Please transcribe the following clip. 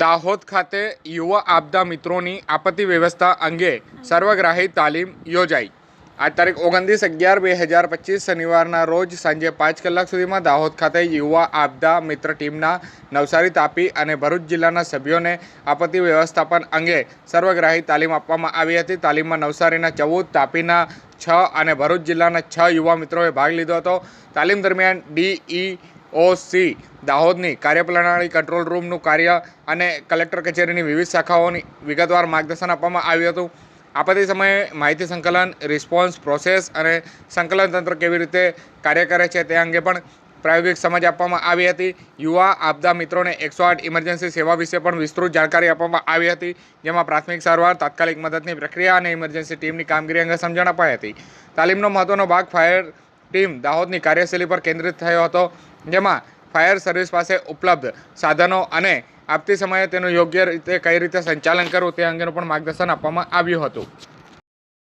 દાહોદ ખાતે યુવા આપદા મિત્રોની આપત્તિ વ્યવસ્થા અંગે સર્વગ્રાહી તાલીમ યોજાઈ. આ તારીખ ઓગણત્રીસ અગિયાર બે હજાર પચીસ શનિવારના રોજ સાંજે પાંચ કલાક સુધીમાં દાહોદ ખાતે યુવા આપદા મિત્ર ટીમના નવસારી, તાપી અને ભરૂચ જિલ્લાના સભ્યોને આપત્તિ વ્યવસ્થાપન અંગે સર્વગ્રાહી તાલીમ આપવામાં આવી હતી. તાલીમમાં નવસારીના ચૌદ, તાપીના છ અને ભરૂચ જિલ્લાના છ યુવા મિત્રોએ ભાગ લીધો હતો. તાલીમ દરમિયાન ડીઈ ઓસી દાહોદની કાર્યપ્રણાલી કંટ્રોલ રૂમનું કાર્ય અને કલેક્ટર કચેરીની વિવિધ શાખાઓની વિગતવાર માર્ગદર્શન આપવામાં આવ્યું હતું. આપત્તિ સમયે માહિતી સંકલન રિસ્પોન્સ પ્રોસેસ અને સંકલન તંત્ર કેવી રીતે કાર્ય કરે છે તે અંગે પણ પ્રાયોગિક સમજ આપવામાં આવી હતી. યુવા, આપદા મિત્રોને એકસો આઠ ઇમરજન્સી સેવા વિશે પણ વિસ્તૃત જાણકારી આપવામાં આવી હતી, જેમાં પ્રાથમિક સારવાર, તાત્કાલિક મદદની પ્રક્રિયા અને ઇમરજન્સી ટીમની કામગીરી અંગે સમજણ અપાઈ હતી. તાલીમનો મહત્વનો ભાગ ફાયર ટીમ દાહોદની કાર્યશૈલી પર કેન્દ્રિત થયો હતો, જેમાં ફાયર સર્વિસ પાસે ઉપલબ્ધ સાધનો અને આપતી સમયે તેનું યોગ્ય રીતે કઈ રીતે સંચાલન કરવું તે અંગેનું પણ માર્ગદર્શન આપવામાં આવ્યું હતું.